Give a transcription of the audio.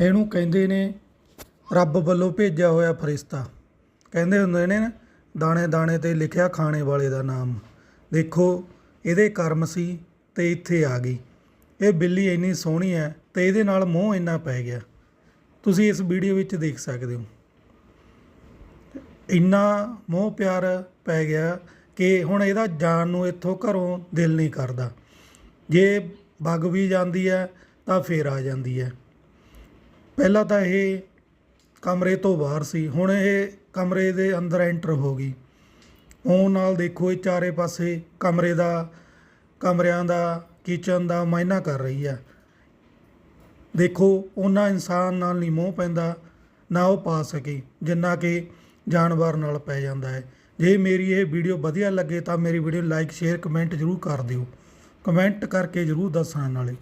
ਇਹਨੂੰ ਕਹਿੰਦੇ ਨੇ ਰੱਬ ਵੱਲੋਂ ਭੇਜਿਆ ਹੋਇਆ ਫਰਿਸ਼ਤਾ। ਕਹਿੰਦੇ ਹੁੰਦੇ ਨੇ ਦਾਣੇ ਦਾਣੇ ਤੇ ਲਿਖਿਆ ਖਾਣੇ ਵਾਲੇ ਦਾ ਨਾਮ। ਦੇਖੋ, ਇਹਦੇ ਕਰਮ ਸੀ ਤੇ ਇੱਥੇ ਆ ਗਈ। ਇਹ ਬਿੱਲੀ ਇੰਨੀ ਸੋਹਣੀ ਹੈ ਤੇ ਇਹਦੇ ਨਾਲ ਮੋਹ ਇੰਨਾ ਪੈ ਗਿਆ। ਤੁਸੀਂ ਇਸ ਵੀਡੀਓ ਵਿੱਚ ਦੇਖ ਸਕਦੇ ਹੋ। ਇੰਨਾ ਮੋਹ ਪਿਆਰ ਪੈ ਗਿਆ ਕਿ ਹੁਣ ਇਹਦਾ ਜਾਣ ਨੂੰ ਇੱਥੋਂ ਘਰੋਂ ਦਿਲ ਨਹੀਂ ਕਰਦਾ। ਜੇ ਵਗ ਵੀ ਜਾਂਦੀ ਹੈ ਤਾਂ ਫੇਰ ਆ ਜਾਂਦੀ ਹੈ। ਪਹਿਲਾਂ ਤਾਂ ਇਹ ਕਮਰੇ ਤੋਂ ਬਾਹਰ ਸੀ, ਹੁਣ ਇਹ ਕਮਰੇ ਦੇ ਅੰਦਰ ਐਂਟਰ ਹੋ ਗਈ। ਉਹ ਨਾਲ ਦੇਖੋ ਇਹ ਚਾਰੇ ਪਾਸੇ ਕਮਰੇ ਦਾ, ਕਮਰਿਆਂ ਦਾ, ਕਿਚਨ ਦਾ ਮਾਇਨਾ ਕਰ ਰਹੀ ਹੈ। ਦੇਖੋ, ਉਹਨਾਂ ਇਨਸਾਨ ਨਾਲ ਨਹੀਂ ਮੋਹ ਪੈਂਦਾ, ਨਾ ਉਹ ਪਾ ਸਕੇ, ਜਿੰਨਾ ਕਿ ਜਾਨਵਰ ਨਾਲ ਪੈ ਜਾਂਦਾ ਹੈ। ਜੇ ਮੇਰੀ ਇਹ ਵੀਡੀਓ ਵਧੀਆ ਲੱਗੇ ਤਾਂ ਮੇਰੀ ਵੀਡੀਓ ਲਾਈਕ, ਸ਼ੇਅਰ, ਕਮੈਂਟ ਜ਼ਰੂਰ ਕਰ ਦਿਓ। ਕਮੈਂਟ ਕਰਕੇ ਜ਼ਰੂਰ ਦੱਸਣਾ ਨਾਲੇ